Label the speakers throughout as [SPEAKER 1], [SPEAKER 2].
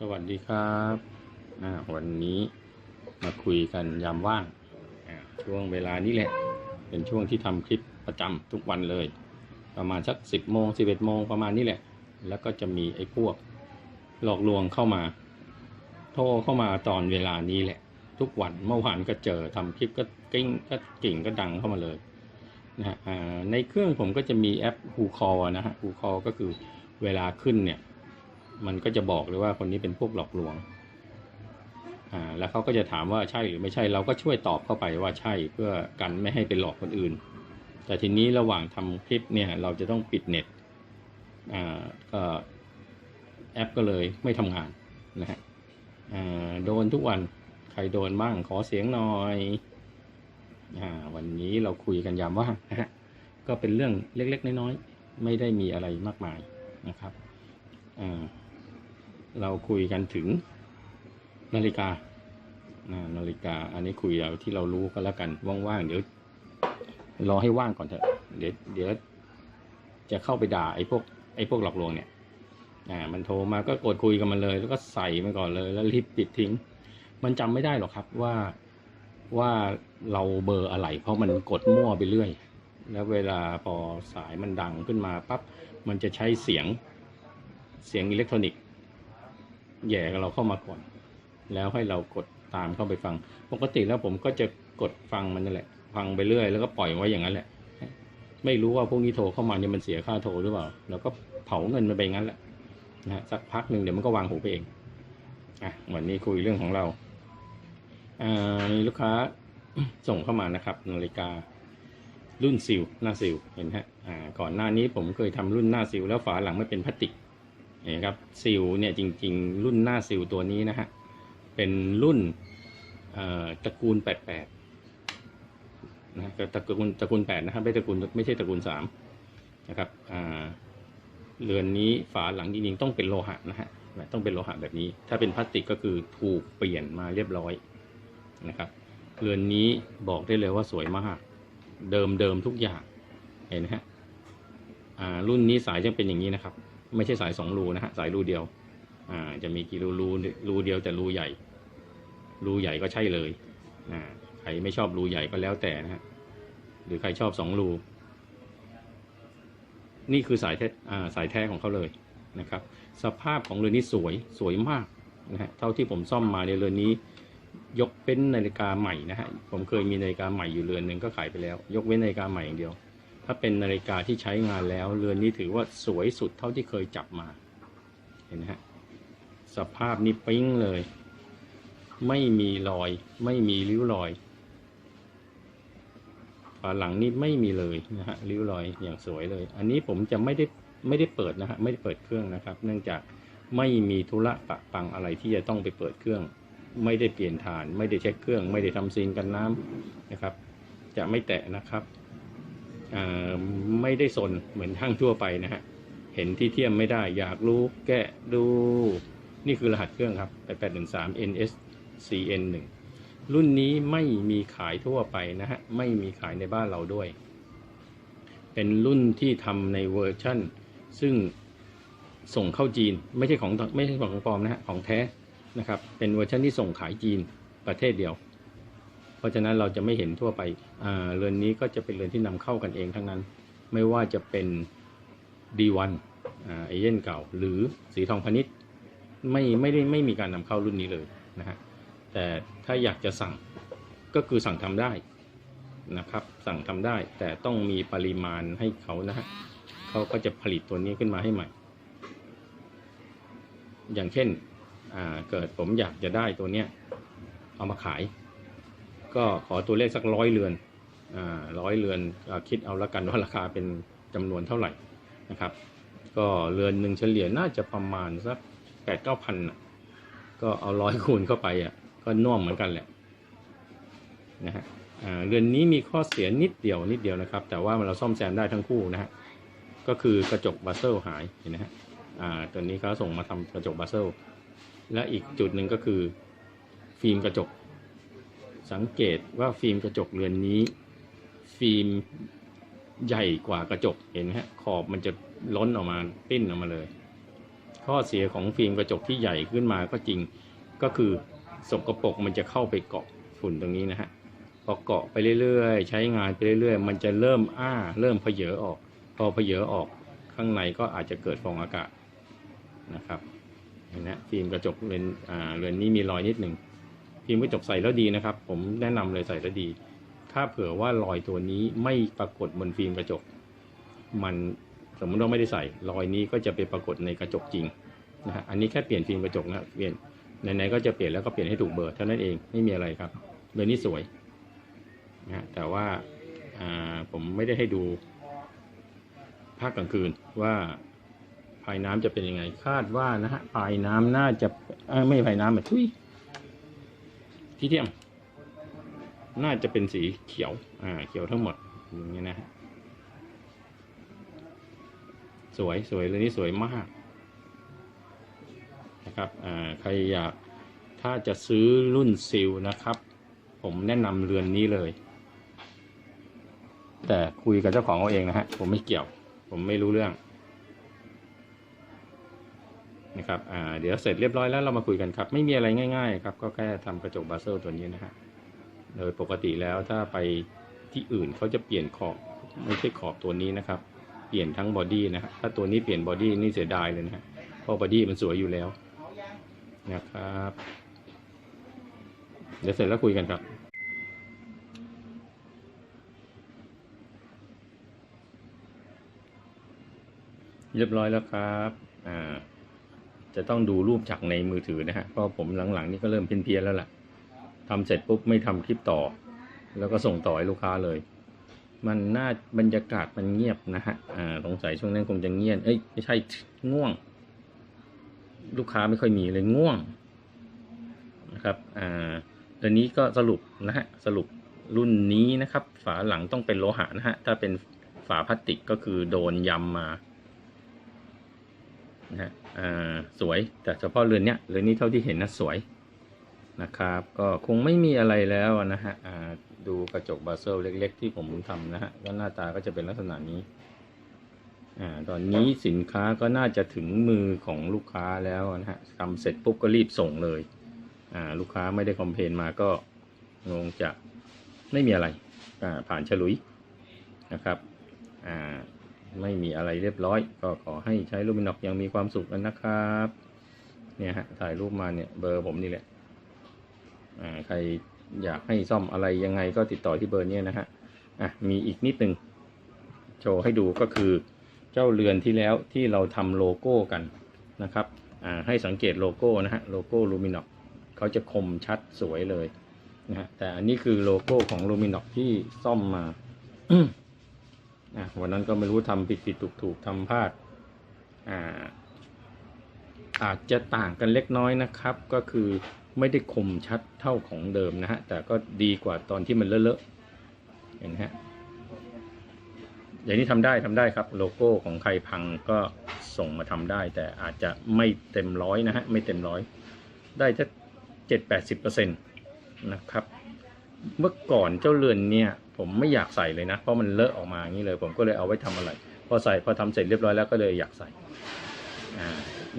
[SPEAKER 1] สวัสดีครับวันนี้มาคุยกันยามว่าง ช่วงเวลานี้แหละ เป็นช่วงที่ทำคลิปประจำทุกวันเลย ประมาณสักสิบโมงสิบเอ็ดโมงประมาณนี้แหละ แล้วก็จะมีไอ้พวกหลอกลวงเข้ามา โทรเข้ามาตอนเวลานี้แหละ ทุกวันเมื่อวานก็เจอทำคลิปก็กิ้งก็กิ่งก็ดังเข้ามาเลยนะฮะในเครื่องผมก็จะมีแอป Who Call นะฮะ Who Call ก็คือเวลาขึ้นเนี่ย มันก็จะบอกเลยว่าคนนี้เป็นพวกหลอกลวง อ่า แล้วเขาก็จะถามว่าใช่หรือไม่ใช่ เราก็ช่วยตอบเข้าไปว่าใช่เพื่อกันไม่ให้ไปหลอกคนอื่น แต่ทีนี้ระหว่างทำคลิปเนี่ยเราจะต้องปิดเน็ต อ่า ก็แอปก็เลยไม่ทำงานนะฮะ อ่า โดนทุกวัน ใครโดนบ้างขอเสียงหน่อย อ่า วันนี้เราคุยกันยามว่างนะฮะ ก็เป็นเรื่องเล็กๆน้อยๆไม่ได้มีอะไรมากมายนะครับ อ่า เราคุยกันถึงนาฬิกานาฬิกา อันนี้คุยเอาที่เรารู้ก็แล้วกันว่างๆเดี๋ยวรอให้ว่างก่อนเถอะ เดี๋ยวเดี๋ยวจะเข้าไปด่าไอ้พวกไอ้พวกหลอกลวงเนี่ยอ่ามันโทรมาก็กดคุยกับมันเลย แล้วก็ใส่มันก่อนเลย แล้วรีบปิดทิ้ง มันจำไม่ได้หรอกครับว่าว่าเราเบอร์อะไร เพราะมันกดมั่วไปเรื่อย แล้วเวลาพอสายมันดังขึ้นมาปั๊บมันจะใช้เสียงเสียงอิเล็กทรอนิกส์ แย่เราเข้ามาก่อน แล้วให้เรากดตามเข้าไปฟัง ปกติแล้วผมก็จะกดฟังมันนั่นแหละ ฟังไปเรื่อย แล้วก็ปล่อยไว้อย่างนั้นแหละ ไม่รู้ว่าพวกนี้โทรเข้ามาเนี่ยมันเสียค่าโทรหรือเปล่า แล้วก็เผาเงินมันไปงั้นแหละนะสักพักหนึ่งเดี๋ยวมันก็วางหูไปเองอะวันนี้คุยเรื่องของเราอ่ามีลูกค้าส่งเข้ามานะครับนาฬิการุ่นซิลหน้าซิลเห็นฮะอ่าก่อนหน้านี้ผมเคยทำรุ่นหน้าซิลแล้วฝาหลังไม่เป็นพลาสติก เห็นครับซิลเนี่ยจริง ๆ รุ่นหน้าซิลตัวนี้นะฮะเป็นรุ่นตระกูล 88นะตระกูลตระกูล8นะครับไม่ตระกูลไม่ใช่ตระกูล3นะครับเรือนนี้ฝาหลังจริงๆต้องเป็นโลหะนะฮะต้องเป็นโลหะแบบนี้ ถ้าเป็นพลาสติกก็คือถูกเปลี่ยนมาเรียบร้อยนะครับเรือนนี้บอกได้เลยว่าสวยมาก เดิมเดิมทุกอย่างเห็นไหมฮะรุ่นนี้สายจะเป็นอย่างนี้นะครับ ไม่ใช่สายสองรูนะฮะสายรูเดียว อ่าจะมีกี่รูรูรูเดียวแต่รูใหญ่ รูใหญ่ก็ใช่เลยอ่าใครไม่ชอบรูใหญ่ก็แล้วแต่นะฮะหรือใครชอบสองรูนี่คือสายแท้อ่าสายแท้ของเขาเลยนะครับ สภาพของเรือนนี้สวยสวยมากนะฮะเท่าที่ผมซ่อมมาในเรือนนี้ ยกเป็นนาฬิกาใหม่นะฮะผมเคยมีนาฬิกาใหม่อยู่เรือนหนึ่งก็ขายไปแล้ว ยกเว้นนาฬิกาใหม่อย่างเดียว ถ้าเป็นนาฬิกาที่ใช้งานแล้ว เรือนนี้ถือว่าสวยสุดเท่าที่เคยจับมา เห็นไหมฮะ สภาพนี้ปิ๊งเลย ไม่มีรอย ไม่มีริ้วรอย ฝาหลังนี่ไม่มีเลยนะฮะ ริ้วรอยอย่างสวยเลย อันนี้ผมจะไม่ได้ไม่ได้เปิดนะฮะ ไม่ได้เปิดเครื่องนะครับ เนื่องจากไม่มีธุระปะปังอะไรที่จะต้องไปเปิดเครื่อง ไม่ได้เปลี่ยนฐาน ไม่ได้เช็คเครื่อง ไม่ได้ทำซีนกันน้ำนะครับ จะไม่แตะนะครับ ไม่ได้สนเหมือนทั้งทั่วไปนะฮะ เห็นที่เทียมไม่ได้อยากรู้แกะดู นี่คือรหัสเครื่องครับ 8813 NSCN 1 รุ่นนี้ไม่มีขายทั่วไปนะฮะ ไม่มีขายในบ้านเราด้วย เป็นรุ่นที่ทำในเวอร์ชั่น ซึ่งส่งเข้าจีน ไม่ใช่ของไม่ใช่ของปลอมนะฮะ ของแท้นะครับ เป็นเวอร์ชันที่ส่งขายจีนประเทศเดียว เพราะฉะนั้นเราจะไม่เห็นทั่วไปเรือนนี้ก็จะเป็นเรือนที่นำเข้ากันเองทั้งนั้น ไม่ว่าจะเป็น D1 อ่าเอเย่นเก่า หรือสีทองพาณิชย์ไม่ไม่ได้ไม่มีการนำเข้ารุ่นนี้เลยนะฮะแต่ถ้าอยากจะสั่งก็คือสั่งทำได้นะครับ สั่งทำได้แต่ต้องมีปริมาณให้เขานะฮะเขาก็จะผลิตตัวนี้ขึ้นมาให้ใหม่ อย่างเช่นเกิดผมอยากจะได้ตัวเนี้ยเอามาขาย ก็ขอตัวเลขสักร้อยเรือนอ่าร้อยเรือนอคิดเอาละกันว่าราคาเป็นจำนวนเท่าไหร่นะครับ ก็เรือนหนึ่งเฉลี่ยน่าจะประมาณสักแปดเก้าพันอะก็เอาร้อยคูณเข้าไปอะก็น่วมเหมือนกันแหละนะฮะอ่าเรือนนี้มีข้อเสียนิดเดียวนิดเดียวนะครับ แต่ว่าเราซ่อมแซมได้ทั้งคู่นะฮะก็คือกระจกบัสเซลหายเห็นไหมฮะอ่าตัวนี้เขาส่งมาทำกระจกบัสเซลและอีกจุดหนึ่งก็คือฟิล์มกระจก สังเกตว่าฟิล์มกระจกเรือนนี้ ฟิล์มใหญ่กว่ากระจกเห็นไหมฮะขอบมันจะล้นออกมาปิ้นออกมาเลย ข้อเสียของฟิล์มกระจกที่ใหญ่ขึ้นมาก็จริงก็คือสกปรกมันจะเข้าไปเกาะฝุ่นตรงนี้นะฮะพอเกาะไปเรื่อยๆ ใช้งานไปเรื่อยๆ มันจะเริ่มอ้า เริ่มเพเยอออก พอเพเยอออกข้างในก็อาจจะเกิดฟองอากาศนะครับเห็นไหมฟิล์มกระจกเรือนอ่าเรือนนี้มีรอยนิดหนึ่ง ฟิล์มกระจกใส่แล้วดีนะครับ ผมแนะนำเลยใส่แล้วดี ถ้าเผื่อว่ารอยตัวนี้ไม่ปรากฏบนฟิล์มกระจก มันสมมติว่าไม่ได้ใส่ รอยนี้ก็จะไปปรากฏในกระจกจริงนะฮะอันนี้แค่เปลี่ยนฟิล์มกระจกนะเปลี่ยนไหนๆก็จะเปลี่ยนแล้วก็เปลี่ยนให้ถูกเบอร์เท่านั้นเองไม่มีอะไรครับเบอร์นี้สวยนะฮะแต่ว่าอ่าผมไม่ได้ให้ดูภาคกลางคืนว่าภายน้ำจะเป็นยังไง คาดว่านะฮะภายน้ำน่าจะไม่ภายน้ำแบบทุย ที่เทียม น่าจะเป็นสีเขียว อ่า เขียวทั้งหมด อย่างเงี้ยนะฮะสวยสวยเลยนี่สวยมาก นะครับ อ่า ใครอยาก ถ้าจะซื้อรุ่นซิลนะครับ ผมแนะนำเรือนนี้เลย แต่คุยกับเจ้าของเอาเองนะฮะ ผมไม่เกี่ยว ผมไม่รู้เรื่อง นะครับเดี๋ยวเสร็จเรียบร้อยแล้วเรามาคุยกันครับ ไม่มีอะไรง่าย ๆ ครับ ก็แค่ทำกระจกบาเซลตัวนี้นะฮะโดยปกติแล้วถ้าไปที่อื่นเขาจะเปลี่ยนขอบไม่ใช่ขอบตัวนี้นะครับ เปลี่ยนทั้งบอดี้นะครับถ้าตัวนี้เปลี่ยนบอดี้นี่เสียดายเลยนะฮะเพราะบอดี้มันสวยอยู่แล้วนะครับเดี๋ยวเสร็จแล้วคุยกันครับเรียบร้อยแล้วครับ อ่า จะต้องดูรูปจากในมือถือนะฮะเพราะผมหลังๆ นี่ก็เริ่มเพี้ยนๆแล้วล่ะทำเสร็จปุ๊บไม่ทำคลิปต่อ แล้วก็ส่งต่อให้ลูกค้าเลย มันน่าบรรยากาศมันเงียบนะฮะอ่าสงสัยช่วงนั้นคงจะเงียบเอ้ยไม่ใช่ง่วง ลูกค้าไม่ค่อยมีเลยง่วงนะครับอ่าตอนนี้ก็สรุปนะฮะสรุปรุ่นนี้นะครับ ฝาหลังต้องเป็นโลหะนะฮะถ้าเป็นฝาพลาสติกก็คือโดนยำมา นะฮะสวยแต่เฉพาะเรือนเนี้ยเรือนนี้เท่าที่เห็นนะสวยนะครับ ก็คงไม่มีอะไรแล้วนะฮะดูกระจกบาเซลเล็ก ๆ ที่ผมทำนะฮะก็หน้าตาก็จะเป็นลักษณะนี้อตอนนี้สินค้าก็น่าจะถึงมือของลูกค้าแล้วนะฮะทำเสร็จปุ๊บก็รีบส่งเลยลูกค้าไม่ได้คอมเพลนมาก็งงจะไม่มีอะไรผ่านฉลุยนะครับ ไม่มีอะไรเรียบร้อย ก็ขอให้ใช้ลูมินอกยังมีความสุขกันนะครับ เนี่ยฮะถ่ายรูปมาเนี่ยเบอร์ผมนี่แหละอ่าใครอยากให้ซ่อมอะไรยังไงก็ติดต่อที่เบอร์เนี้ยนะฮะอะมีอีกนิดนึงโชว์ให้ดูก็คือเจ้าเรือนที่แล้วที่เราทำโลโก้กันนะครับอ่าให้สังเกตโลโก้นะฮะโลโก้ลูมินอกเขาจะคมชัดสวยเลยนะฮะแต่อันนี้คือโลโก้ของลูมินอกที่ซ่อมมา อะวันนั้นก็ไม่รู้ทำผิดผิดถูกถูกทำพลาดอ่าอาจจะต่างกันเล็กน้อยนะครับ ก็คือไม่ได้คมชัดเท่าของเดิมนะฮะ แต่ก็ดีกว่าตอนที่มันเลอะๆเห็นไหมฮะอย่างนี้ทำได้ทำได้ครับ โลโก้ของใครพังก็ส่งมาทำได้ แต่อาจจะไม่เต็มร้อยนะฮะ ไม่เต็มร้อย ได้แค่เจ็ดแปดสิบเปอร์เซ็นต์นะครับ เมื่อก่อนเจ้าเรือนเนี่ย ผมไม่อยากใส่เลยนะ เพราะมันเลอะออกมาอย่างนี้เลย ผมก็เลยเอาไว้ทำอะไร พอใส่พอทำเสร็จเรียบร้อยแล้วก็เลยอยากใส่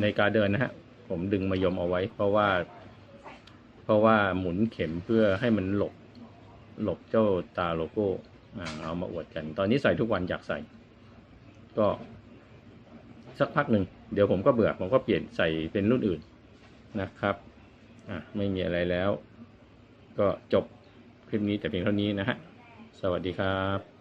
[SPEAKER 1] ในการเดินนะฮะผมดึงมายมเอาไว้ เพราะว่า เพราะว่าหมุนเข็มเพื่อให้มันหลบ หลบเจ้าตาโลโก้เอามาอวดกัน ตอนนี้ใส่ทุกวันอยากใส่ ก็สักพักหนึ่งเดี๋ยวผมก็เบื่อ ผมก็เปลี่ยนใส่เป็นรุ่นอื่นนะครับ อะไม่มีอะไรแล้ว ก็จบ ลิปนี้แต่เพียงเท่านี้นะฮะ สวัสดีครับ